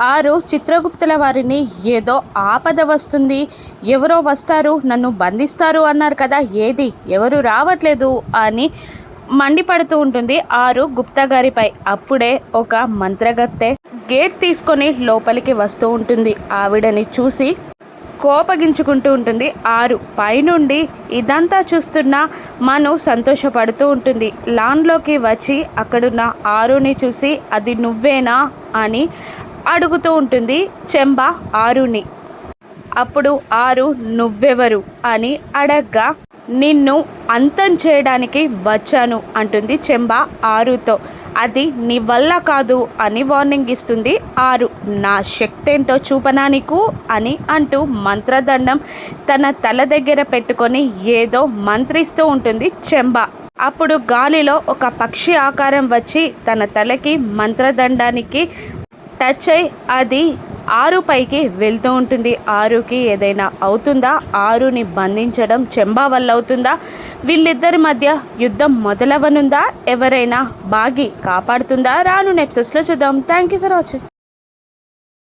ఆరు చిత్రగుప్తుల వారిని ఏదో ఆపద వస్తుంది. ఎవరో వస్తారు నన్ను బంధిస్తారు అన్నారు కదా ఏది? ఎవరు రావట్లేదు అని మండిపడుతూ ఉంటుంది ఆరు గుప్తా గారిపై అప్పుడే ఒక మంత్రగత్తె గేట్ తీసుకొని లోపలికి వస్తూ ఉంటుంది. ఆవిడని చూసి కోపగించుకుంటూ ఉంటుంది. ఆరు పైనుండి ఇదంతా చూస్తున్న మను సంతోషపడుతూ ఉంటుంది. లాన్లోకి వచ్చి అక్కడున్న ఆరుని చూసి అది నువ్వేనా? అని అడుగుతూ ఉంటుంది చెంబ ఆరుని. అప్పుడు ఆరు నువ్వెవరు? అని అడగ్గా నిన్ను అంతం చేయడానికి వచ్చాను అంటుంది చెంబ ఆరుతో. అది నీ వల్ల కాదు అని వార్నింగ్ ఇస్తుంది ఆరు. నా శక్తి ఏంటో చూపనా నీకు? అని అంటూ మంత్రదండం తన తల దగ్గర పెట్టుకొని ఏదో మంత్రిస్తూ ఉంటుంది చెంబ. అప్పుడు గాలిలో ఒక పక్షి ఆకారం వచ్చి తన తలకి మంత్రదండానికి టచ్ అయ్యి అది ఆరు పైకి వెళ్తూ ఉంటుంది. ఆరుకి ఏదైనా అవుతుందా? ఆరుని బంధించడం చెంబా వల్ల అవుతుందా? వీళ్ళిద్దరి మధ్య యుద్ధం మొదలవనుందా? ఎవరైనా బాగి కాపాడుతుందా? రాను నెప్సెస్లో చూద్దాం. Thank you for watching